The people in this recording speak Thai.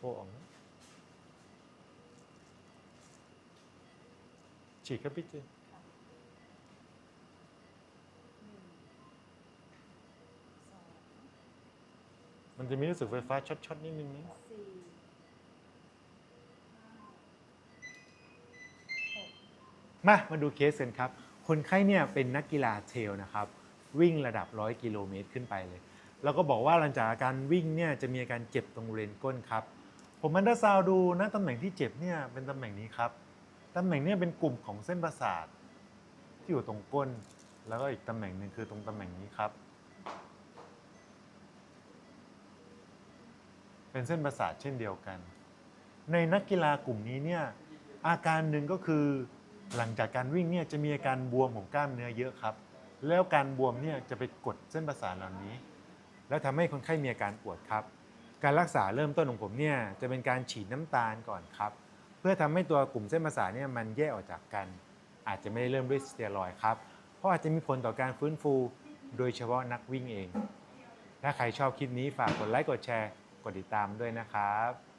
ฟออฉีกครับพี่เจมันจะมีรู้สึกไฟฟ้าช็อตๆนิดนึงนะมา มาดูเคสกันครับ คนไข้เนี่ยเป็นนักกีฬาเทลนะครับ วิ่งระดับ 100 กิโลเมตรขึ้นไปเลย แล้วก็บอกว่าหลังจากการวิ่งเนี่ยจะมีอาการเจ็บตรงเรนก้นครับ ผมมันดาซาวดูนะตำแหน่งที่เจ็บเนี่ยเป็นตำแหน่งนี้ครับตำแหน่งนี้เป็นกลุ่มของเส้นประสาท ที่อยู่ตรงก้น แล้วก็อีกตำแหน่งหนึ่งคือตรงตำแหน่งนี้ครับ เป็นเส้นประสาทเช่นเดียวกัน ในนักกีฬากลุ่มนี้เนี่ยอาการหนึ่งก็คือหลังจากการวิ่งเนี่ยจะมีอาการบวมของกล้ามเนื้อเยอะครับ แล้วการบวมเนี่ยจะไปกดเส้นประสาทเหล่านี้ แล้วทำให้คนไข้มีอาการปวดครับ การรักษาเริ่มต้นของผมเนี่ยจะเป็นการฉีดน้ำตาลก่อนครับ เพื่อทำให้ตัวกลุ่มเส้นประสาทเนี่ยมันแยกออกจากกัน อาจจะไม่ได้เริ่มด้วยสเตียรอยครับ เพราะอาจจะมีผลต่อการฟื้นฟู โดยเฉพาะนักวิ่งเอง ถ้าใครชอบคลิปนี้ฝากกดไลค์กดแชร์ กดติดตามด้วยนะครับ